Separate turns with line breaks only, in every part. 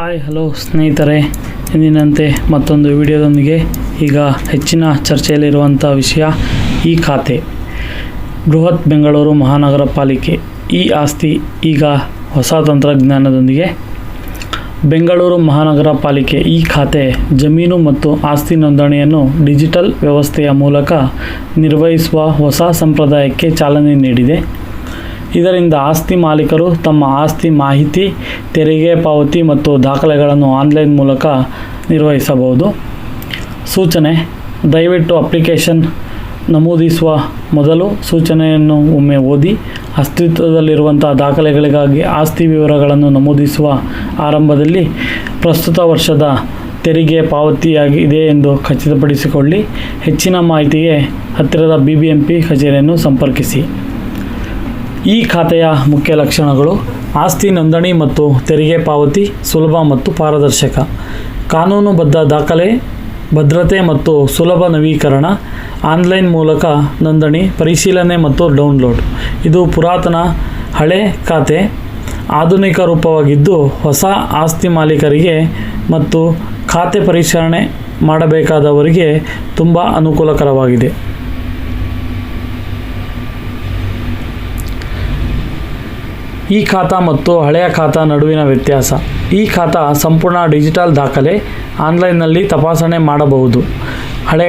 Hi hello ಸ್ನೇಹಿತರೆ. ಎಂದಿನಂತೆ ಮತ್ತೊಂದು ವಿಡಿಯೋದೊಂದಿಗೆ ಈಗ ಹೆಚ್ಚಿನ ಚರ್ಚೆಯಲ್ಲಿರುವಂಥ ವಿಷಯ ಈ ಖಾತೆ. ಬೃಹತ್ ಬೆಂಗಳೂರು ಮಹಾನಗರ ಪಾಲಿಕೆ ಈ ಆಸ್ತಿ ಈಗ ಹೊಸ ತಂತ್ರಜ್ಞಾನದೊಂದಿಗೆ. ಬೆಂಗಳೂರು ಮಹಾನಗರ ಪಾಲಿಕೆ ಈ ಖಾತೆ ಜಮೀನು ಮತ್ತು ಆಸ್ತಿ ನೋಂದಣಿಯನ್ನು ಡಿಜಿಟಲ್ ವ್ಯವಸ್ಥೆಯ ಮೂಲಕ ನಿರ್ವಹಿಸುವ ಹೊಸ ಸಂಪ್ರದಾಯಕ್ಕೆ ಚಾಲನೆ ನೀಡಿದೆ. ಇದರಿಂದ ಆಸ್ತಿ ಮಾಲೀಕರು ತಮ್ಮ ಆಸ್ತಿ ಮಾಹಿತಿ ತೆರಿಗೆ ಪಾವತಿ ಮತ್ತು ದಾಖಲೆಗಳನ್ನು ಆನ್ಲೈನ್ ಮೂಲಕ ನಿರ್ವಹಿಸಬಹುದು. ಸೂಚನೆ, ದಯವಿಟ್ಟು ಅಪ್ಲಿಕೇಶನ್ ನಮೂದಿಸುವ ಮೊದಲು ಸೂಚನೆಯನ್ನು ಒಮ್ಮೆ ಓದಿ, ಅಸ್ತಿತ್ವದಲ್ಲಿರುವಂಥ ದಾಖಲೆಗಳಿಗಾಗಿ ಆಸ್ತಿ ವಿವರಗಳನ್ನು ನಮೂದಿಸುವ ಆರಂಭದಲ್ಲಿ ಪ್ರಸ್ತುತ ವರ್ಷದ ತೆರಿಗೆ ಪಾವತಿಯಾಗಿದೆ ಎಂದು ಖಚಿತಪಡಿಸಿಕೊಳ್ಳಿ. ಹೆಚ್ಚಿನ ಮಾಹಿತಿಗೆ ಹತ್ತಿರದ ಬಿ ಬಿ ಎಂ ಪಿ ಕಚೇರಿಯನ್ನು ಸಂಪರ್ಕಿಸಿ. ಈ ಖಾತೆಯ ಮುಖ್ಯ ಲಕ್ಷಣಗಳು ಆಸ್ತಿ ನೋಂದಣಿ ಮತ್ತು ತೆರಿಗೆ ಪಾವತಿ ಸುಲಭ ಮತ್ತು ಪಾರದರ್ಶಕ. ಕಾನೂನುಬದ್ಧ ದಾಖಲೆ, ಭದ್ರತೆ ಮತ್ತು ಸುಲಭ ನವೀಕರಣ, ಆನ್ಲೈನ್ ಮೂಲಕ ನೋಂದಣಿ, ಪರಿಶೀಲನೆ ಮತ್ತು ಡೌನ್ಲೋಡ್. ಇದು ಪುರಾತನ ಹಳೆ ಖಾತೆ. ಆಧುನಿಕ ರೂಪವಾಗಿದ್ದು ಹೊಸ ಆಸ್ತಿ ಮಾಲೀಕರಿಗೆ ಮತ್ತು ಖಾತೆ ಪರಿಶೀಲನೆ ಮಾಡಬೇಕಾದವರಿಗೆ ತುಂಬ ಅನುಕೂಲಕರವಾಗಿದೆ. ಈ ಖಾತಾ ಮತ್ತು ಹಳೆಯ ಖಾತಾ ನಡುವಿನ ವ್ಯತ್ಯಾಸ. ಈ ಖಾತಾ ಸಂಪೂರ್ಣ ಡಿಜಿಟಲ್ ದಾಖಲೆ ಆನ್ಲೈನ್ನಲ್ಲಿ ತಪಾಸಣೆ ಮಾಡಬಹುದು. ಹಳೆ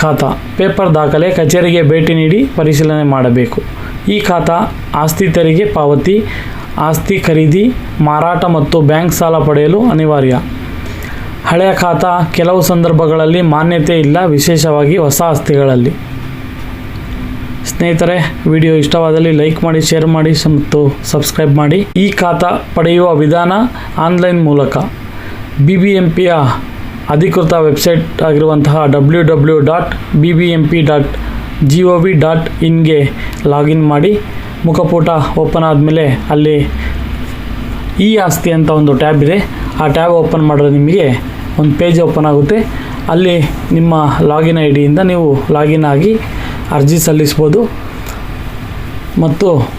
ಖಾತಾ ಪೇಪರ್ ದಾಖಲೆ ಕಚೇರಿಗೆ ಭೇಟಿ ನೀಡಿ ಪರಿಶೀಲನೆ ಮಾಡಬೇಕು. ಈ ಖಾತಾ ಆಸ್ತಿ ತೆರಿಗೆ ಪಾವತಿ, ಆಸ್ತಿ ಖರೀದಿ, ಮಾರಾಟ ಮತ್ತು ಬ್ಯಾಂಕ್ ಸಾಲ ಪಡೆಯಲು ಅನಿವಾರ್ಯ. ಹಳೆಯ ಖಾತಾ ಕೆಲವು ಸಂದರ್ಭಗಳಲ್ಲಿ ಮಾನ್ಯತೆ ಇಲ್ಲ, ವಿಶೇಷವಾಗಿ ಹೊಸ ಆಸ್ತಿಗಳಲ್ಲಿ. ಸ್ನೇಹಿತರೆ, ವಿಡಿಯೋ ಇಷ್ಟವಾದಲ್ಲಿ ಲೈಕ್ ಮಾಡಿ, ಶೇರ್ ಮಾಡಿ ಮತ್ತು ಸಬ್ಸ್ಕ್ರೈಬ್ ಮಾಡಿ. ಈ ಖಾತಾ ಪಡೆಯುವ ವಿಧಾನ ಆನ್ಲೈನ್ ಮೂಲಕ. ಬಿ ಬಿ ಎಂ ಪಿಯ ಅಧಿಕೃತ ವೆಬ್ಸೈಟ್ ಆಗಿರುವಂತಹ W W dot B B M P dot G O V dot ಇನ್ಗೆ login ಮಾಡಿ. ಮುಖಪುಟ ಓಪನ್ ಆದಮೇಲೆ ಅಲ್ಲಿ ಈ ಆಸ್ತಿ ಅಂತ ಒಂದು ಟ್ಯಾಬ್ ಇದೆ. ಆ ಟ್ಯಾಬ್ ಓಪನ್ ಮಾಡಿದ್ರೆ ನಿಮಗೆ ಒಂದು ಪೇಜ್ ಓಪನ್ ಆಗುತ್ತೆ. ಅಲ್ಲಿ ನಿಮ್ಮ ಲಾಗಿನ್ ಐ ಡಿಯಿಂದ ನೀವು ಲಾಗಿನ್ ಆಗಿ ಅರ್ಜಿ ಸಲ್ಲಿಸ್ಬೋದು. ಮತ್ತು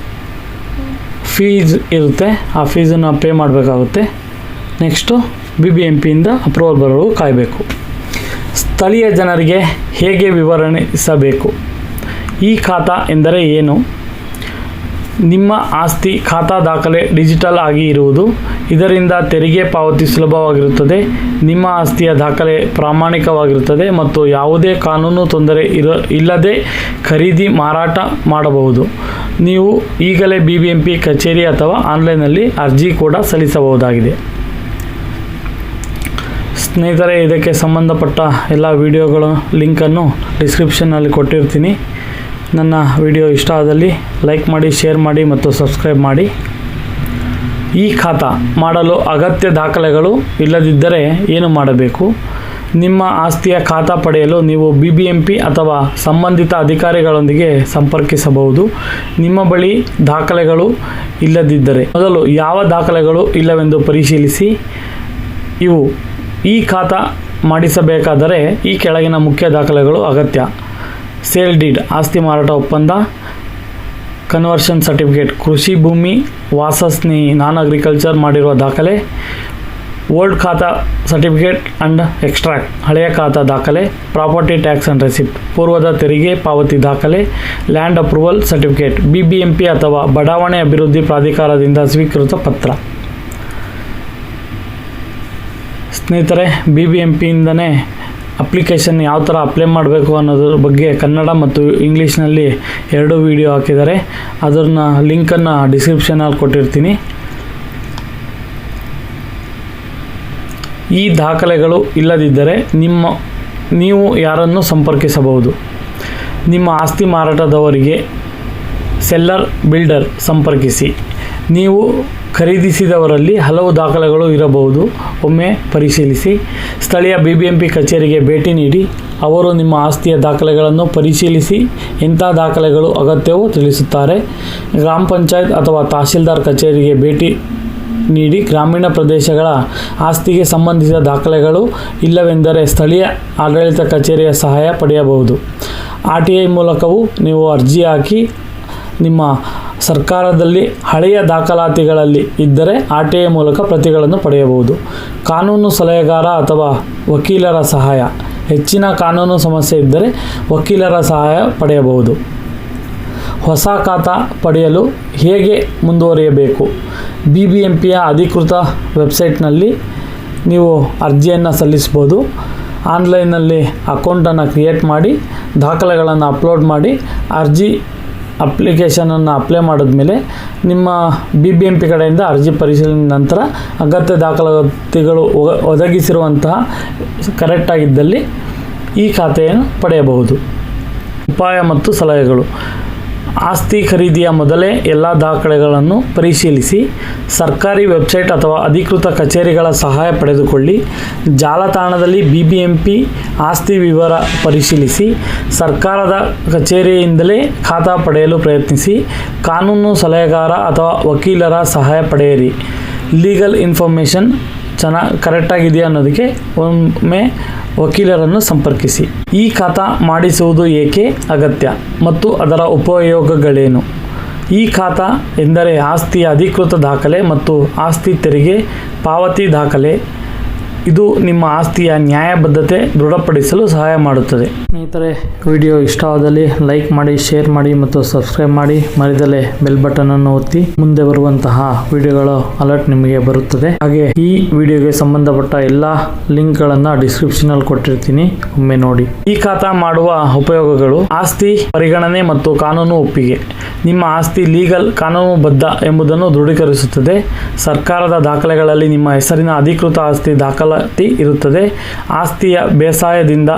ಫೀಸ್ ಇರುತ್ತೆ. ಆ ಫೀಸನ್ನು ಪೇ ಮಾಡಬೇಕಾಗುತ್ತೆ. ನೆಕ್ಸ್ಟು ಬಿ ಬಿ ಎಂ ಪಿಯಿಂದ ಅಪ್ರೂವಲ್ ಬರೋವರೆಗೂ ಕಾಯಬೇಕು. ಸ್ಥಳೀಯ ಜನರಿಗೆ ಹೇಗೆ ವಿವರಿಸಬೇಕು ಈ ಖಾತಾ ಎಂದರೆ ಏನು? ನಿಮ್ಮ ಆಸ್ತಿ ಖಾತಾ ದಾಖಲೆ ಡಿಜಿಟಲ್ ಆಗಿ ಇರುವುದು ಇದರಿಂದ ತೆರಿಗೆ ಪಾವತಿ ಸುಲಭವಾಗಿರುತ್ತದೆ. ನಿಮ್ಮ ಆಸ್ತಿಯ ದಾಖಲೆ ಪ್ರಾಮಾಣಿಕವಾಗಿರುತ್ತದೆ ಮತ್ತು ಯಾವುದೇ ಕಾನೂನು ತೊಂದರೆ ಇರ, ಇಲ್ಲದೆ ಖರೀದಿ ಮಾರಾಟ ಮಾಡಬಹುದು. ನೀವು ಈಗಲೇ ಬಿ ಬಿ ಎಂ ಕಚೇರಿ ಅಥವಾ ಆನ್ಲೈನ್ನಲ್ಲಿ ಅರ್ಜಿ ಕೂಡ ಸಲ್ಲಿಸಬಹುದಾಗಿದೆ. ಸ್ನೇಹಿತರೆ, ಇದಕ್ಕೆ ಸಂಬಂಧಪಟ್ಟ ಎಲ್ಲ ವಿಡಿಯೋಗಳ ಲಿಂಕನ್ನು ಡಿಸ್ಕ್ರಿಪ್ಷನ್ನಲ್ಲಿ ಕೊಟ್ಟಿರ್ತೀನಿ. ನನ್ನ ವಿಡಿಯೋ ಇಷ್ಟ ಆದಲ್ಲಿ ಲೈಕ್ ಮಾಡಿ, ಶೇರ್ ಮಾಡಿ ಮತ್ತು ಸಬ್ಸ್ಕ್ರೈಬ್ ಮಾಡಿ. ಈ ಖಾತಾ ಮಾಡಲು ಅಗತ್ಯ ದಾಖಲೆಗಳು ಇಲ್ಲದಿದ್ದರೆ ಏನು ಮಾಡಬೇಕು? ನಿಮ್ಮ ಆಸ್ತಿಯ ಖಾತಾ ಪಡೆಯಲು ನೀವು ಬಿ ಬಿ ಎಂ ಪಿ ಅಥವಾ ಸಂಬಂಧಿತ ಅಧಿಕಾರಿಗಳೊಂದಿಗೆ ಸಂಪರ್ಕಿಸಬಹುದು. ನಿಮ್ಮ ಬಳಿ ದಾಖಲೆಗಳು ಇಲ್ಲದಿದ್ದರೆ ಮೊದಲು ಯಾವ ದಾಖಲೆಗಳು ಇಲ್ಲವೆಂದು ಪರಿಶೀಲಿಸಿ. ಇವು ಈ ಖಾತಾ ಮಾಡಿಸಬೇಕಾದರೆ ಈ ಕೆಳಗಿನ ಮುಖ್ಯ ದಾಖಲೆಗಳು ಅಗತ್ಯ. ಸೇಲ್ ಡೀಡ್, ಆಸ್ತಿ ಮಾರಾಟ ಒಪ್ಪಂದ, ಕನ್ವರ್ಷನ್ ಸರ್ಟಿಫಿಕೇಟ್, ಕೃಷಿ ಭೂಮಿ, ವಾಸಸ್ನಿ, ನಾನ್ ಅಗ್ರಿಕಲ್ಚರ್ ಮಾಡಿರುವ ದಾಖಲೆ, old khata certificate and extract, ಹಳೆಯ ಖಾತಾ ದಾಖಲೆ, ಪ್ರಾಪರ್ಟಿ ಟ್ಯಾಕ್ಸ್ ಅಂಡ್ ರೆಸಿಪ್ಟ್, ಪೂರ್ವದ ತೆರಿಗೆ ಪಾವತಿ ದಾಖಲೆ, land approval certificate B B M P ಅಥವಾ ಬಡಾವಣೆ ಅಭಿವೃದ್ಧಿ ಪ್ರಾಧಿಕಾರದಿಂದ ಸ್ವೀಕೃತ ಪತ್ರ. ಸ್ನೇಹಿತರೆ ಬಿ ಬಿ ಎಂ ಪಿಯಿಂದನೇ ಅಪ್ಲಿಕೇಶನ್ ಯಾವ ಥರ ಅಪ್ಲೈ ಮಾಡಬೇಕು ಅನ್ನೋದ್ರ ಬಗ್ಗೆ ಕನ್ನಡ ಮತ್ತು ಇಂಗ್ಲೀಷ್ನಲ್ಲಿ ಎರಡು ವಿಡಿಯೋ ಹಾಕಿದ್ದಾರೆ. ಅದನ್ನು ಲಿಂಕನ್ನು ಡಿಸ್ಕ್ರಿಪ್ಷನಲ್ಲಿ ಕೊಟ್ಟಿರ್ತೀನಿ. ಈ ದಾಖಲೆಗಳು ಇಲ್ಲದಿದ್ದರೆ ನಿಮ್ಮ, ನೀವು ಯಾರನ್ನು ಸಂಪರ್ಕಿಸಬಹುದು? ನಿಮ್ಮ ಆಸ್ತಿ ಮಾರಾಟದವರಿಗೆ ಸೆಲ್ಲರ್ ಬಿಲ್ಡರ್ ಸಂಪರ್ಕಿಸಿ. ನೀವು ಖರೀದಿಸಿದವರಲ್ಲಿ ಹಲವು ದಾಖಲೆಗಳು ಇರಬಹುದು. ಒಮ್ಮೆ ಪರಿಶೀಲಿಸಿ. ಸ್ಥಳೀಯ ಬಿ ಬಿ ಎಂ ಪಿ ಕಚೇರಿಗೆ ಭೇಟಿ ನೀಡಿ. ಅವರು ನಿಮ್ಮ ಆಸ್ತಿಯ ದಾಖಲೆಗಳನ್ನು ಪರಿಶೀಲಿಸಿ. ಎಂಥ ದಾಖಲೆಗಳು ಅಗತ್ಯವೋ ತಿಳಿಸುತ್ತಾರೆ. ಗ್ರಾಮ ಪಂಚಾಯತ್ ಅಥವಾ ತಹಶೀಲ್ದಾರ್ ಕಚೇರಿಗೆ ಭೇಟಿ ನೀಡಿ ಗ್ರಾಮೀಣ ಪ್ರದೇಶಗಳ ಆಸ್ತಿಗೆ ಸಂಬಂಧಿಸಿದ ದಾಖಲೆಗಳು ಇಲ್ಲವೆಂದರೆ ಸ್ಥಳೀಯ ಆಡಳಿತ ಕಚೇರಿಯ ಸಹಾಯ ಪಡೆಯಬಹುದು. ಆರ್ ಟಿ ಐ ಮೂಲಕವೂ ನೀವು ಅರ್ಜಿ ಹಾಕಿ ನಿಮ್ಮ ಸರ್ಕಾರದಲ್ಲಿ ಹಳೆಯ ದಾಖಲಾತಿಗಳಲ್ಲಿ ಇದ್ದರೆ ಐ ಮೂಲಕ ಪ್ರತಿಗಳನ್ನು ಪಡೆಯಬಹುದು. ಕಾನೂನು ಸಲಹೆಗಾರ ಅಥವಾ ವಕೀಲರ ಸಹಾಯ. ಹೆಚ್ಚಿನ ಕಾನೂನು ಸಮಸ್ಯೆ ಇದ್ದರೆ ವಕೀಲರ ಸಹಾಯ ಪಡೆಯಬಹುದು. ಹೊಸ ಖಾತಾ ಪಡೆಯಲು ಹೇಗೆ ಮುಂದುವರಿಯಬೇಕು? ಬಿ ಬಿ ಎಂ ಪಿಯ ಅಧಿಕೃತ ವೆಬ್ಸೈಟ್ನಲ್ಲಿ ನೀವು ಅರ್ಜಿಯನ್ನು ಸಲ್ಲಿಸ್ಬೋದು ಆನ್ಲೈನ್ನಲ್ಲಿ ಅಕೌಂಟನ್ನು ಕ್ರಿಯೇಟ್ ಮಾಡಿ, ದಾಖಲೆಗಳನ್ನು ಅಪ್ಲೋಡ್ ಮಾಡಿ, ಅರ್ಜಿ ಅಪ್ಲಿಕೇಶನನ್ನು ಅಪ್ಲೈ ಮಾಡಿದ್ಮೇಲೆ ನಿಮ್ಮ ಬಿ ಬಿ ಎಂ ಪಿ ಕಡೆಯಿಂದ ಅರ್ಜಿ ಪರಿಶೀಲನೆ ನಂತರ ಅಗತ್ಯ ದಾಖಲಾತಿಗಳು ಒದಗಿಸಿರುವಂತಹ ಕರೆಕ್ಟಾಗಿದ್ದಲ್ಲಿ ಈ ಖಾತೆಯನ್ನು ಪಡೆಯಬಹುದು. ಉಪಾಯ ಮತ್ತು ಸಲಹೆಗಳು. ಆಸ್ತಿ ಖರೀದಿಯ ಮೊದಲೇ ಎಲ್ಲ ದಾಖಲೆಗಳನ್ನು ಪರಿಶೀಲಿಸಿ ಸರ್ಕಾರಿ ವೆಬ್ಸೈಟ್ ಅಥವಾ ಅಧಿಕೃತ ಕಚೇರಿಗಳ ಸಹಾಯ ಪಡೆದುಕೊಳ್ಳಿ. ಜಾಲತಾಣದಲ್ಲಿ ಬಿ ಬಿ ಎಂ ಆಸ್ತಿ ವಿವರ ಪರಿಶೀಲಿಸಿ, ಸರ್ಕಾರದ ಕಚೇರಿಯಿಂದಲೇ ಖಾತಾ ಪಡೆಯಲು ಪ್ರಯತ್ನಿಸಿ, ಕಾನೂನು ಸಲಹೆಗಾರ ಅಥವಾ ವಕೀಲರ ಸಹಾಯ ಪಡೆಯಿರಿ. ಲೀಗಲ್ ಇನ್ಫಾರ್ಮೇಷನ್ ಚೆನ್ನಾಗಿ ಕರೆಕ್ಟಾಗಿದೆಯಾ ಅನ್ನೋದಕ್ಕೆ ಒಮ್ಮೆ ವಕೀಲರನ್ನು ಸಂಪರ್ಕಿಸಿ. ಈ ಖಾತಾ ಮಾಡಿಸುವುದು ಏಕೆ ಅಗತ್ಯ ಮತ್ತು ಅದರ ಉಪಯೋಗಗಳೇನು? ಈ ಖಾತಾ ಎಂದರೆ ಆಸ್ತಿಯ ಅಧಿಕೃತ ದಾಖಲೆ ಮತ್ತು ಆಸ್ತಿ ತೆರಿಗೆ ಪಾವತಿ ದಾಖಲೆ ಇದು ನಿಮ್ಮ ಆಸ್ತಿಯ ನ್ಯಾಯಬದ್ಧತೆ ದೃಢಪಡಿಸಲು ಸಹಾಯ ಮಾಡುತ್ತದೆ. ಸ್ನೇಹಿತರೆ ವಿಡಿಯೋ ಇಷ್ಟವಾದಲ್ಲಿ ಲೈಕ್ ಮಾಡಿ ಶೇರ್ ಮಾಡಿ ಮತ್ತು ಸಬ್ಸ್ಕ್ರೈಬ್ ಮಾಡಿ. ಮರಿದಲೆ ಬೆಲ್ ಬಟನ್ ಅನ್ನು ಒತ್ತಿ. ಮುಂದೆ ಬರುವಂತಹ ವಿಡಿಯೋಗಳ ಅಲರ್ಟ್ ನಿಮಗೆ ಬರುತ್ತದೆ. ಹಾಗೆ ಈ ವಿಡಿಯೋಗೆ ಸಂಬಂಧಪಟ್ಟ ಎಲ್ಲ ಲಿಂಕ್ಗಳನ್ನು ಡಿಸ್ಕ್ರಿಪ್ಷನ್ ಅಲ್ಲಿ ಕೊಟ್ಟಿರ್ತೀನಿ. ಒಮ್ಮೆ ನೋಡಿ. ಈ ಖಾತಾ ಮಾಡುವ ಉಪಯೋಗಗಳು ಆಸ್ತಿ ಪರಿಗಣನೆ ಮತ್ತು ಕಾನೂನು ಒಪ್ಪಿಗೆ. ನಿಮ್ಮ ಆಸ್ತಿ ಲೀಗಲ್ ಕಾನೂನುಬದ್ಧ ಎಂಬುದನ್ನು ದೃಢೀಕರಿಸುತ್ತದೆ. ಸರ್ಕಾರದ ದಾಖಲೆಗಳಲ್ಲಿ ನಿಮ್ಮ ಹೆಸರಿನ ಅಧಿಕೃತ ಆಸ್ತಿ ದಾಖಲಾತಿ ಇರುತ್ತದೆ. ಆಸ್ತಿಯ ಬೇಸಾಯದಿಂದ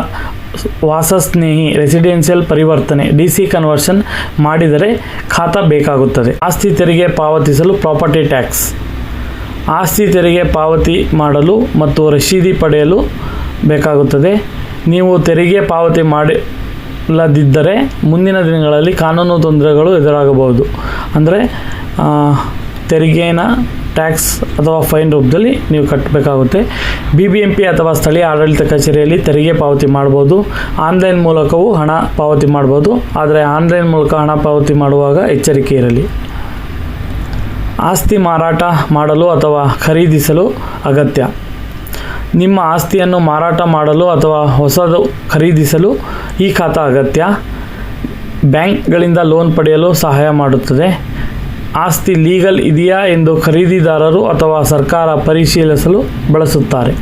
ವಾಸಸ್ನೇಹಿ ರೆಸಿಡೆನ್ಷಿಯಲ್ ಪರಿವರ್ತನೆ ಡಿ ಸಿ ಕನ್ವರ್ಷನ್ ಮಾಡಿದರೆ ಖಾತಾ ಬೇಕಾಗುತ್ತದೆ. ಆಸ್ತಿ ತೆರಿಗೆ ಪಾವತಿಸಲು ಪ್ರಾಪರ್ಟಿ ಟ್ಯಾಕ್ಸ್ ಆಸ್ತಿ ತೆರಿಗೆ ಪಾವತಿ ಮಾಡಲು ಮತ್ತು ರಶೀದಿ ಪಡೆಯಲು ಬೇಕಾಗುತ್ತದೆ. ನೀವು ತೆರಿಗೆ ಪಾವತಿ ಮಾಡಿಲ್ಲದಿದ್ದರೆ ಮುಂದಿನ ದಿನಗಳಲ್ಲಿ ಕಾನೂನು ತೊಂದರೆಗಳು ಎದುರಾಗಬಹುದು. ಅಂದರೆ ತೆರಿಗೆನ ಟ್ಯಾಕ್ಸ್ ಅಥವಾ ಫೈನ್ ರೂಪದಲ್ಲಿ ನೀವು ಕಟ್ಟಬೇಕಾಗುತ್ತೆ ಬಿ ಬಿ ಎಂ ಪಿ ಅಥವಾ ಸ್ಥಳೀಯ ಆಡಳಿತ ಕಚೇರಿಯಲ್ಲಿ ತೆರಿಗೆ ಪಾವತಿ ಮಾಡ್ಬೋದು. ಆನ್ಲೈನ್ ಮೂಲಕವೂ ಹಣ ಪಾವತಿ ಮಾಡ್ಬೋದು. ಆದರೆ ಆನ್ಲೈನ್ ಮೂಲಕ ಹಣ ಪಾವತಿ ಮಾಡುವಾಗ ಎಚ್ಚರಿಕೆ ಇರಲಿ. ಆಸ್ತಿ ಮಾರಾಟ ಮಾಡಲು ಅಥವಾ ಖರೀದಿಸಲು ಅಗತ್ಯ. ನಿಮ್ಮ ಆಸ್ತಿಯನ್ನು ಮಾರಾಟ ಮಾಡಲು ಅಥವಾ ಹೊಸದು ಖರೀದಿಸಲು ಈ ಖಾತಾ ಅಗತ್ಯ. ಬ್ಯಾಂಕ್ಗಳಿಂದ ಲೋನ್ ಪಡೆಯಲು ಸಹಾಯ ಮಾಡುತ್ತದೆ. ಆಸ್ತಿ ಲೀಗಲ್ ಇದೆಯಾ ಎಂದು ಖರೀದಿದಾರರು ಅಥವಾ ಸರ್ಕಾರ ಪರಿಶೀಲಿಸಲು ಬಳಸುತ್ತಾರೆ.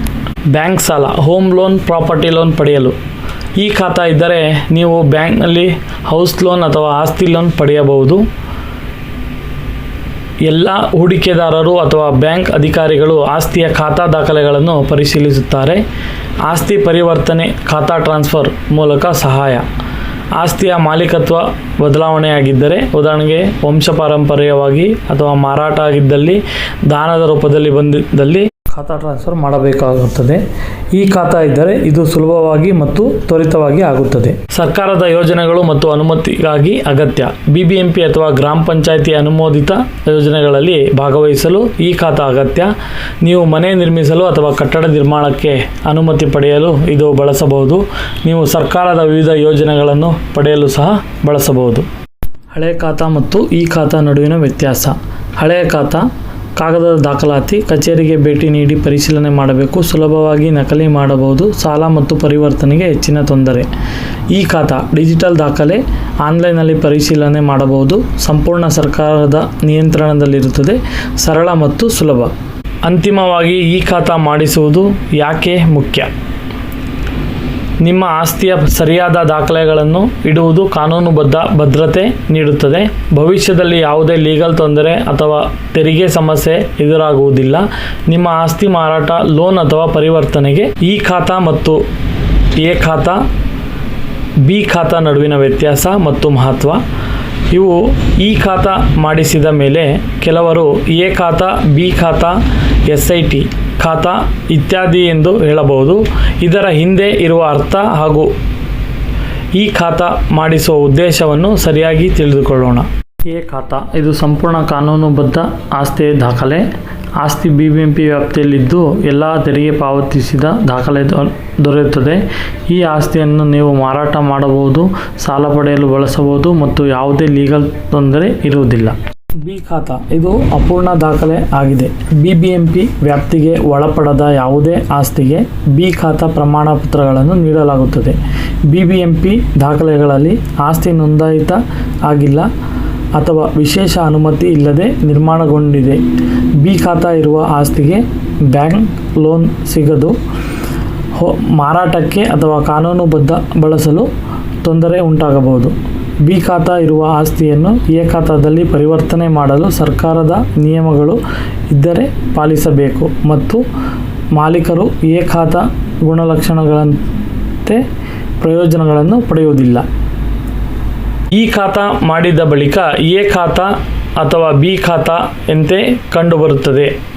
ಬ್ಯಾಂಕ್ ಸಾಲ, ಹೋಮ್ ಲೋನ್, ಪ್ರಾಪರ್ಟಿ ಲೋನ್ ಪಡೆಯಲು. ಈ ಖಾತಾ ಇದ್ದರೆ ನೀವು ಬ್ಯಾಂಕ್ನಲ್ಲಿ ಹೌಸ್ ಲೋನ್ ಅಥವಾ ಆಸ್ತಿ ಲೋನ್ ಪಡೆಯಬಹುದು. ಎಲ್ಲ ಹೂಡಿಕೆದಾರರು ಅಥವಾ ಬ್ಯಾಂಕ್ ಅಧಿಕಾರಿಗಳು ಆಸ್ತಿಯ ಖಾತಾ ದಾಖಲೆಗಳನ್ನು ಪರಿಶೀಲಿಸುತ್ತಾರೆ. ಆಸ್ತಿ ಪರಿವರ್ತನೆ, ಖಾತಾ ಟ್ರಾನ್ಸ್ಫರ್ ಮೂಲಕ ಸಹಾಯ. ಆಸ್ತಿಯ ಮಾಲೀಕತ್ವ ಬದಲಾವಣೆಯಾಗಿದ್ದರೆ ಉದಾಹರಣೆಗೆ ವಂಶ ಪಾರಂಪರ್ಯವಾಗಿ ಅಥವಾ ಮಾರಾಟ ಆಗಿದ್ದಲ್ಲಿ ದಾನದ ರೂಪದಲ್ಲಿ ಬಂದಿದ್ದಲ್ಲಿ ಖಾತಾ ಟ್ರಾನ್ಸ್ಫರ್ ಮಾಡಬೇಕಾಗುತ್ತದೆ. ಈ ಖಾತಾ ಇದ್ದರೆ ಇದು ಸುಲಭವಾಗಿ ಮತ್ತು ತ್ವರಿತವಾಗಿ ಆಗುತ್ತದೆ. ಸರ್ಕಾರದ ಯೋಜನೆಗಳು ಮತ್ತು ಅನುಮತಿಗಾಗಿ ಅಗತ್ಯ. ಬಿಬಿಎಂಪಿ ಅಥವಾ ಗ್ರಾಮ ಪಂಚಾಯಿತಿ ಅನುಮೋದಿತ ಯೋಜನೆಗಳಲ್ಲಿ ಭಾಗವಹಿಸಲು ಈ ಖಾತಾ ಅಗತ್ಯ. ನೀವು ಮನೆ ನಿರ್ಮಿಸಲು ಅಥವಾ ಕಟ್ಟಡ ನಿರ್ಮಾಣಕ್ಕೆ ಅನುಮತಿ ಪಡೆಯಲು ಇದು ಬಳಸಬಹುದು. ನೀವು ಸರ್ಕಾರದ ವಿವಿಧ ಯೋಜನೆಗಳನ್ನು ಪಡೆಯಲು ಸಹ ಬಳಸಬಹುದು. ಹಳೆಯ ಖಾತಾ ಮತ್ತು ಈ ಖಾತಾ ನಡುವಿನ ವ್ಯತ್ಯಾಸ. ಹಳೆಯ ಖಾತಾ ಕಾಗದದ ದಾಖಲಾತಿ, ಕಚೇರಿಗೆ ಭೇಟಿ ನೀಡಿ ಪರಿಶೀಲನೆ ಮಾಡಬೇಕು, ಸುಲಭವಾಗಿ ನಕಲಿ ಮಾಡಬಹುದು, ಸಾಲ ಮತ್ತು ಪರಿವರ್ತನೆಗೆ ಹೆಚ್ಚಿನ ತೊಂದರೆ. ಈ ಖಾತಾ ಡಿಜಿಟಲ್ ದಾಖಲೆ ಆನ್ಲೈನ್ನಲ್ಲಿ ಪರಿಶೀಲನೆ ಮಾಡಬಹುದು. ಸಂಪೂರ್ಣ ಸರ್ಕಾರದ ನಿಯಂತ್ರಣದಲ್ಲಿರುತ್ತದೆ. ಸರಳ ಮತ್ತು ಸುಲಭ. ಅಂತಿಮವಾಗಿ ಈ ಖಾತಾ ಮಾಡಿಸುವುದು ಯಾಕೆ ಮುಖ್ಯ? ನಿಮ್ಮ ಆಸ್ತಿಯ ಸರಿಯಾದ ದಾಖಲೆಗಳನ್ನು ಇಡುವುದು ಕಾನೂನುಬದ್ಧ ಭದ್ರತೆ ನೀಡುತ್ತದೆ. ಭವಿಷ್ಯದಲ್ಲಿ ಯಾವುದೇ ಲೀಗಲ್ ತೊಂದರೆ ಅಥವಾ ತೆರಿಗೆ ಸಮಸ್ಯೆ ಎದುರಾಗುವುದಿಲ್ಲ. ನಿಮ್ಮ ಆಸ್ತಿ ಮಾರಾಟ, ಲೋನ್ ಅಥವಾ ಪರಿವರ್ತನೆಗೆ ಈ ಖಾತಾ ಮತ್ತು ಎ ಖಾತಾ, ಬಿ ಖಾತಾ ನಡುವಿನ ವ್ಯತ್ಯಾಸ ಮತ್ತು ಮಹತ್ವ. ಇವು ಈ ಖಾತಾ ಮಾಡಿಸಿದ ಮೇಲೆ ಕೆಲವರು ಎ ಖಾತಾ, ಬಿ ಖಾತಾ, ಎಸ್ ಐ ಟಿ ಖಾತಾ ಇತ್ಯಾದಿ ಎಂದು ಹೇಳಬಹುದು. ಇದರ ಹಿಂದೆ ಇರುವ ಅರ್ಥ ಹಾಗೂ ಈ ಖಾತಾ ಮಾಡಿಸುವ ಉದ್ದೇಶವನ್ನು ಸರಿಯಾಗಿ ತಿಳಿದುಕೊಳ್ಳೋಣ. ಎ ಖಾತಾ, ಇದು ಸಂಪೂರ್ಣ ಕಾನೂನುಬದ್ಧ ಆಸ್ತಿಯ ದಾಖಲೆ. ಆಸ್ತಿ ಬಿ ಬಿ ಎಂ ಪಿ ವ್ಯಾಪ್ತಿಯಲ್ಲಿದ್ದು ಎಲ್ಲ ತೆರಿಗೆ ಪಾವತಿಸಿದ ದಾಖಲೆ ದೊರೆಯುತ್ತದೆ. ಈ ಆಸ್ತಿಯನ್ನು ನೀವು ಮಾರಾಟ ಮಾಡಬಹುದು, ಸಾಲ ಪಡೆಯಲು ಬಳಸಬಹುದು ಮತ್ತು ಯಾವುದೇ ಲೀಗಲ್ ತೊಂದರೆ ಇರುವುದಿಲ್ಲ. ಬಿ ಖಾತಾ. ಇದು ಅಪೂರ್ಣ ದಾಖಲೆ ಆಗಿದೆ. ಬಿಬಿಎಂಪಿ ವ್ಯಾಪ್ತಿಗೆ ಒಳಪಡದ ಯಾವುದೇ ಆಸ್ತಿಗೆ ಬಿ ಖಾತಾ ಪ್ರಮಾಣ ಪತ್ರಗಳನ್ನು ನೀಡಲಾಗುತ್ತದೆ. ಬಿಬಿಎಂಪಿ ದಾಖಲೆಗಳಲ್ಲಿ ಆಸ್ತಿ ನೋಂದಾಯಿತ ಆಗಿಲ್ಲ ಅಥವಾ ವಿಶೇಷ ಅನುಮತಿ ಇಲ್ಲದೆ ನಿರ್ಮಾಣಗೊಂಡಿದೆ. ಬಿ ಖಾತಾ ಇರುವ ಆಸ್ತಿಗೆ ಬ್ಯಾಂಕ್ ಲೋನ್ ಸಿಗದು ಮಾರಾಟಕ್ಕೆ ಅಥವಾ ಕಾನೂನುಬದ್ಧ ಬಳಸಲು ತೊಂದರೆ ಉಂಟಾಗಬಹುದು. ಬಿ ಖಾತಾ ಇರುವ ಆಸ್ತಿಯನ್ನು ಎ ಖಾತಾದಲ್ಲಿ ಪರಿವರ್ತನೆ ಮಾಡಲು ಸರ್ಕಾರದ ನಿಯಮಗಳು ಇದ್ದರೆ ಪಾಲಿಸಬೇಕು ಮತ್ತು ಮಾಲೀಕರು ಎ ಖಾತಾ ಗುಣಲಕ್ಷಣಗಳಂತೆ ಪ್ರಯೋಜನಗಳನ್ನು ಪಡೆಯುವುದಿಲ್ಲ. ಈ ಖಾತಾ ಮಾಡಿದ ಬಳಿಕ ಎ ಖಾತಾ ಅಥವಾ ಬಿ ಖಾತಾ ಎಂತೆ ಕಂಡುಬರುತ್ತದೆ.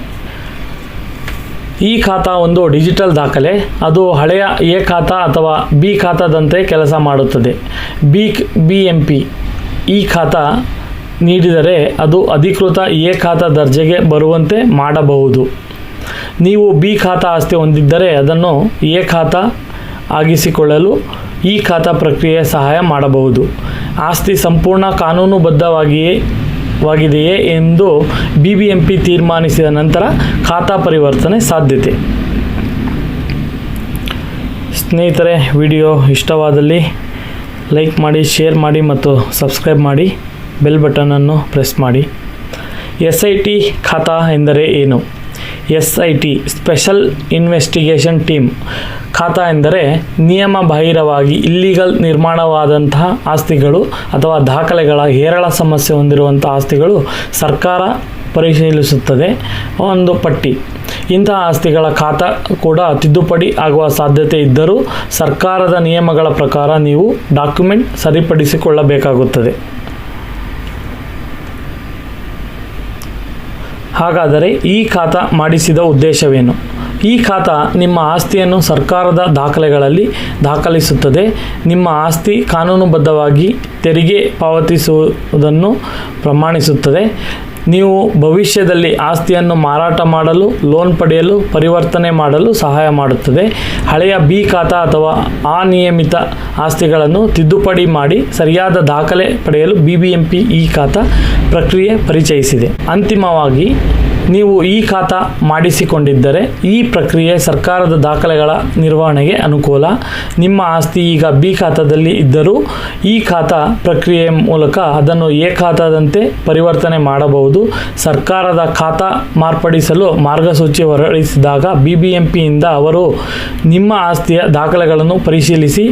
ಈ ಖಾತಾ ಒಂದು ಡಿಜಿಟಲ್ ದಾಖಲೆ. ಅದು ಹಳೆಯ ಎ ಖಾತಾ ಅಥವಾ ಬಿ ಖಾತಾದಂತೆ ಕೆಲಸ ಮಾಡುತ್ತದೆ. ಬಿ ಬಿ ಎಂ ಪಿ ಈ ಖಾತಾ ನೀಡಿದರೆ ಅದು ಅಧಿಕೃತ ಎ ಖಾತಾ ದರ್ಜೆಗೆ ಬರುವಂತೆ ಮಾಡಬಹುದು. ನೀವು ಬಿ ಖಾತಾ ಆಸ್ತಿ ಹೊಂದಿದ್ದರೆ ಅದನ್ನು ಎ ಖಾತಾ ಆಗಿಸಿಕೊಳ್ಳಲು ಈ ಖಾತಾ ಪ್ರಕ್ರಿಯೆ ಸಹಾಯ ಮಾಡಬಹುದು. ಆಸ್ತಿ ಸಂಪೂರ್ಣ ಕಾನೂನುಬದ್ಧವಾಗಿಯೇ ವಾಗಿದೆಯೇ ಎಂದು ಬಿ ಬಿ ಎಂ ಪಿ ತೀರ್ಮಾನಿಸಿದ ನಂತರ ಖಾತಾ ಪರಿವರ್ತನೆ ಸಾಧ್ಯತೆ. ಸ್ನೇಹಿತರೆ, ವಿಡಿಯೋ ಇಷ್ಟವಾದಲ್ಲಿ ಲೈಕ್ ಮಾಡಿ, ಶೇರ್ ಮಾಡಿ ಮತ್ತು ಸಬ್ಸ್ಕ್ರೈಬ್ ಮಾಡಿ. ಬೆಲ್ ಬಟನನ್ನು ಪ್ರೆಸ್ ಮಾಡಿ. ಎಸ್ ಐ ಟಿ ಖಾತಾ ಎಂದರೆ ಏನು? S I T special investigation team. Khata ಎಂದರೆ ನಿಯಮ ಬಾಹಿರವಾಗಿ ಇಲ್ಲಿಗಲ್ ನಿರ್ಮಾಣವಾದಂತಹ ಆಸ್ತಿಗಳು ಅಥವಾ ದಾಖಲೆಗಳ ಹೇರಳ ಸಮಸ್ಯೆ ಹೊಂದಿರುವಂಥ ಆಸ್ತಿಗಳು ಸರ್ಕಾರ ಪರಿಶೀಲಿಸುತ್ತದೆ. ಒಂದು ಪಟ್ಟಿ. ಇಂತಹ ಆಸ್ತಿಗಳ ಖಾತಾ ಕೂಡ ತಿದ್ದುಪಡಿ ಆಗುವ ಸಾಧ್ಯತೆ ಇದ್ದರೂ ಸರ್ಕಾರದ ನಿಯಮಗಳ ಪ್ರಕಾರ ನೀವು ಡಾಕ್ಯುಮೆಂಟ್ ಸರಿಪಡಿಸಿಕೊಳ್ಳಬೇಕಾಗುತ್ತದೆ. ಹಾಗಾದರೆ ಈ ಖಾತಾ ಮಾಡಿಸಿದ ಉದ್ದೇಶವೇನು? ಈ ಖಾತಾ ನಿಮ್ಮ ಆಸ್ತಿಯನ್ನು ಸರ್ಕಾರದ ದಾಖಲೆಗಳಲ್ಲಿ ದಾಖಲಿಸುತ್ತದೆ. ನಿಮ್ಮ ಆಸ್ತಿ ಕಾನೂನುಬದ್ಧವಾಗಿ ತೆರಿಗೆ ಪಾವತಿಸುವುದನ್ನು ಪ್ರಮಾಣಿಸುತ್ತದೆ. ನೀವು ಭವಿಷ್ಯದಲ್ಲಿ ಆಸ್ತಿಯನ್ನು ಮಾರಾಟ ಮಾಡಲು, ಲೋನ್ ಪಡೆಯಲು, ಪರಿವರ್ತನೆ ಮಾಡಲು ಸಹಾಯ ಮಾಡುತ್ತದೆ. ಹಳೆಯ ಬಿ ಖಾತಾ ಅಥವಾ ಅನಿಯಮಿತ ಆಸ್ತಿಗಳನ್ನು ತಿದ್ದುಪಡಿ ಮಾಡಿ ಸರಿಯಾದ ದಾಖಲೆ ಪಡೆಯಲು ಬಿ ಬಿ ಎಂ ಪಿ ಈ ಖಾತಾ ಪ್ರಕ್ರಿಯೆ ಪರಿಚಯಿಸಿದೆ. ಅಂತಿಮವಾಗಿ ನೀವು ಈ ಖಾತಾ ಮಾಡಿಸಿಕೊಂಡಿದ್ದರೆ ಈ ಪ್ರಕ್ರಿಯೆ ಸರ್ಕಾರದ ದಾಖಲೆಗಳ ನಿರ್ವಹಣೆಗೆ ಅನುಕೂಲ. ನಿಮ್ಮ ಆಸ್ತಿ ಈಗ ಬಿ ಖಾತಾದಲ್ಲಿ ಇದ್ದರೂ ಈ ಖಾತಾ ಪ್ರಕ್ರಿಯೆ ಮೂಲಕ ಅದನ್ನು ಎ ಖಾತಾದಂತೆ ಪರಿವರ್ತನೆ ಮಾಡಬಹುದು. ಸರ್ಕಾರದ ಖಾತಾ ಮಾರ್ಪಡಿಸಲು ಮಾರ್ಗಸೂಚಿ ಹೊರಡಿಸಿದಾಗ ಬಿ ಬಿ ಎಂ ಪಿಯಿಂದ ಅವರು ನಿಮ್ಮ ಆಸ್ತಿಯ ದಾಖಲೆಗಳನ್ನು ಪರಿಶೀಲಿಸಿ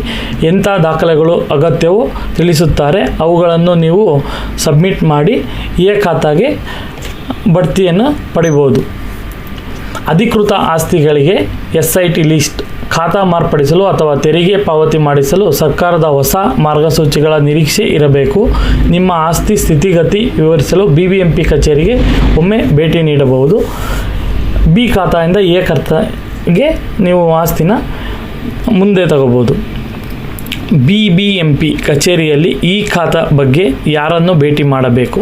ಎಂಥ ದಾಖಲೆಗಳು ಅಗತ್ಯವೋ ತಿಳಿಸುತ್ತಾರೆ. ಅವುಗಳನ್ನು ನೀವು ಸಬ್ಮಿಟ್ ಮಾಡಿ ಎ ಖಾತಾಗೆ ಬಡ್ತಿಯನ್ನು ಪಡಿಬೋದು. ಅಧಿಕೃತ ಆಸ್ತಿಗಳಿಗೆ ಎಸ್ ಐ ಟಿ ಲಿಸ್ಟ್ ಖಾತಾ ಮಾರ್ಪಡಿಸಲು ಅಥವಾ ತೆರಿಗೆ ಪಾವತಿ ಮಾಡಿಸಲು ಸರ್ಕಾರದ ಹೊಸ ಮಾರ್ಗಸೂಚಿಗಳ ನಿರೀಕ್ಷೆ ಇರಬೇಕು. ನಿಮ್ಮ ಆಸ್ತಿ ಸ್ಥಿತಿಗತಿ ವಿವರಿಸಲು ಬಿ ಬಿ ಎಂ ಪಿ ಕಚೇರಿಗೆ ಒಮ್ಮೆ ಭೇಟಿ ನೀಡಬಹುದು. ಬಿ ಖಾತಾಯಿಂದ ಎ ಖಾತಾಗೆ ನೀವು ಆಸ್ತಿನ ಮುಂದೆ ತಗೋಬೋದು ಬಿ ಬಿ ಎಂ ಪಿ ಕಚೇರಿಯಲ್ಲಿ ಈ ಖಾತಾ ಬಗ್ಗೆ ಯಾರನ್ನು ಭೇಟಿ ಮಾಡಬೇಕು?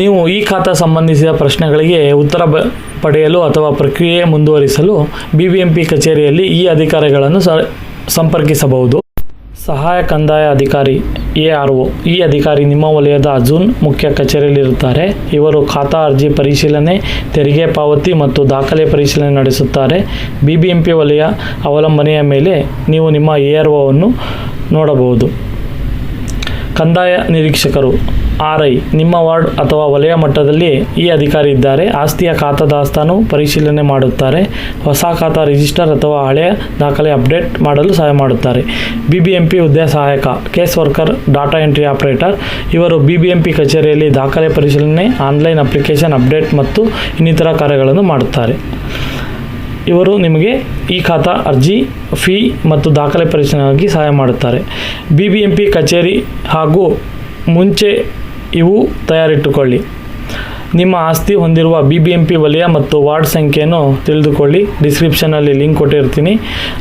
ನೀವು ಈ ಖಾತಾ ಸಂಬಂಧಿಸಿದ ಪ್ರಶ್ನೆಗಳಿಗೆ ಉತ್ತರ ಪಡೆಯಲು ಅಥವಾ ಪ್ರಕ್ರಿಯೆ ಮುಂದುವರಿಸಲು ಬಿ ಬಿ ಎಂ ಪಿ ಕಚೇರಿಯಲ್ಲಿ ಈ ಅಧಿಕಾರಿಗಳನ್ನು ಸಂಪರ್ಕಿಸಬಹುದು. ಸಹಾಯ ಕಂದಾಯ ಅಧಿಕಾರಿ ಎ ಆರ್ ಒ, ಈ ಅಧಿಕಾರಿ ನಿಮ್ಮ ವಲಯದ ಅಜೂನ್ ಮುಖ್ಯ ಕಚೇರಿಯಲ್ಲಿರುತ್ತಾರೆ. ಇವರು ಖಾತಾ ಅರ್ಜಿ ಪರಿಶೀಲನೆ, ತೆರಿಗೆ ಪಾವತಿ ಮತ್ತು ದಾಖಲೆ ಪರಿಶೀಲನೆ ನಡೆಸುತ್ತಾರೆ. ಬಿ ಬಿ ಎಂ ಪಿ ವಲಯ ಅವಲಂಬನೆಯ ಮೇಲೆ ನೀವು ನಿಮ್ಮ ಎ ಆರ್ ಒವನ್ನು ನೋಡಬಹುದು. ಕಂದಾಯ ನಿರೀಕ್ಷಕರು ಆರ್ ಐ ನಿಮ್ಮ ವಾರ್ಡ್ ಅಥವಾ ವಲಯ ಮಟ್ಟದಲ್ಲಿ ಈ ಅಧಿಕಾರಿ ಇದ್ದಾರೆ. ಆಸ್ತಿಯ ಖಾತಾ ದಾಸ್ತಾನು ಪರಿಶೀಲನೆ ಮಾಡುತ್ತಾರೆ. ಹೊಸ ಖಾತಾ ರಿಜಿಸ್ಟರ್ ಅಥವಾ ಹಳೆಯ ದಾಖಲೆ ಅಪ್ಡೇಟ್ ಮಾಡಲು ಸಹಾಯ ಮಾಡುತ್ತಾರೆ. ಬಿ ಬಿ ಎಂ ಪಿ ಹುದ್ದೆ ಸಹಾಯಕ, case worker, data entry operator, ಇವರು ಬಿ ಬಿ ಎಂ ಪಿ ಕಚೇರಿಯಲ್ಲಿ ದಾಖಲೆ ಪರಿಶೀಲನೆ, ಆನ್ಲೈನ್ ಅಪ್ಲಿಕೇಶನ್ ಅಪ್ಡೇಟ್ ಮತ್ತು ಇನ್ನಿತರ ಕಾರ್ಯಗಳನ್ನು ಮಾಡುತ್ತಾರೆ. ಇವರು ನಿಮಗೆ ಈ ಖಾತಾ ಅರ್ಜಿ, ಫೀ ಮತ್ತು ದಾಖಲೆ ಪರಿಶೀಲನೆಗಾಗಿ ಸಹಾಯ ಮಾಡುತ್ತಾರೆ. ಬಿ ಬಿ ಎಂ ಪಿ ಕಚೇರಿ ಹಾಗೂ ಮುಂಚೆ ಇವು ತಯಾರಿಟ್ಟುಕೊಳ್ಳಿ. ನಿಮ್ಮ ಆಸ್ತಿ ಹೊಂದಿರುವ ಬಿ ಬಿ ಎಂ ಪಿ ವಲಯ ಮತ್ತು ವಾರ್ಡ್ ಸಂಖ್ಯೆಯನ್ನು ತಿಳಿದುಕೊಳ್ಳಿ. ಡಿಸ್ಕ್ರಿಪ್ಷನಲ್ಲಿ ಲಿಂಕ್ ಕೊಟ್ಟಿರ್ತೀನಿ.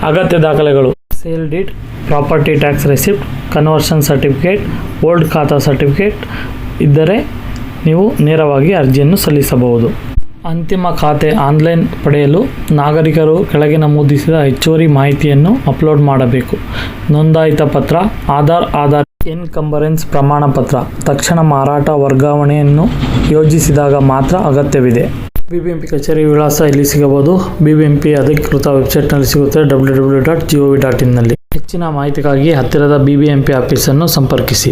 ಅಗತ್ಯ ದಾಖಲೆಗಳು. Sale deed property tax receipt conversion certificate old khata certificate ಇದ್ದರೆ ನೀವು ನೇರವಾಗಿ ಅರ್ಜಿಯನ್ನು ಸಲ್ಲಿಸಬಹುದು. ಅಂತಿಮ ಖಾತೆ ಆನ್ಲೈನ್ ಪಡೆಯಲು ನಾಗರಿಕರು ಕೆಳಗೆ ನಮೂದಿಸಿದ ಹೆಚ್ಚುವರಿ ಮಾಹಿತಿಯನ್ನು ಅಪ್ಲೋಡ್ ಮಾಡಬೇಕು. ನೋಂದಾಯಿತ ಪತ್ರ, ಆಧಾರ್ ಆಧಾರ್ ಎನ್ಕಂಬರೆನ್ಸ್ ಪ್ರಮಾಣ ಪತ್ರ ತಕ್ಷಣ ಮಾರಾಟ ವರ್ಗಾವಣೆಯನ್ನು ಯೋಜಿಸಿದಾಗ ಮಾತ್ರ ಅಗತ್ಯವಿದೆ. ಬಿಬಿಎಂಪಿ ಕಚೇರಿ ವಿಳಾಸ ಇಲ್ಲಿ ಸಿಗಬಹುದು. ಬಿಬಿಎಂಪಿ ಅಧಿಕೃತ ವೆಬ್ಸೈಟ್ನಲ್ಲಿ ಸಿಗುತ್ತೆ, W W dot G O V dot ಇನ್ನಲ್ಲಿ. ಹೆಚ್ಚಿನ ಮಾಹಿತಿಗಾಗಿ ಹತ್ತಿರದ ಬಿಬಿಎಂಪಿ ಆಫೀಸನ್ನು ಸಂಪರ್ಕಿಸಿ.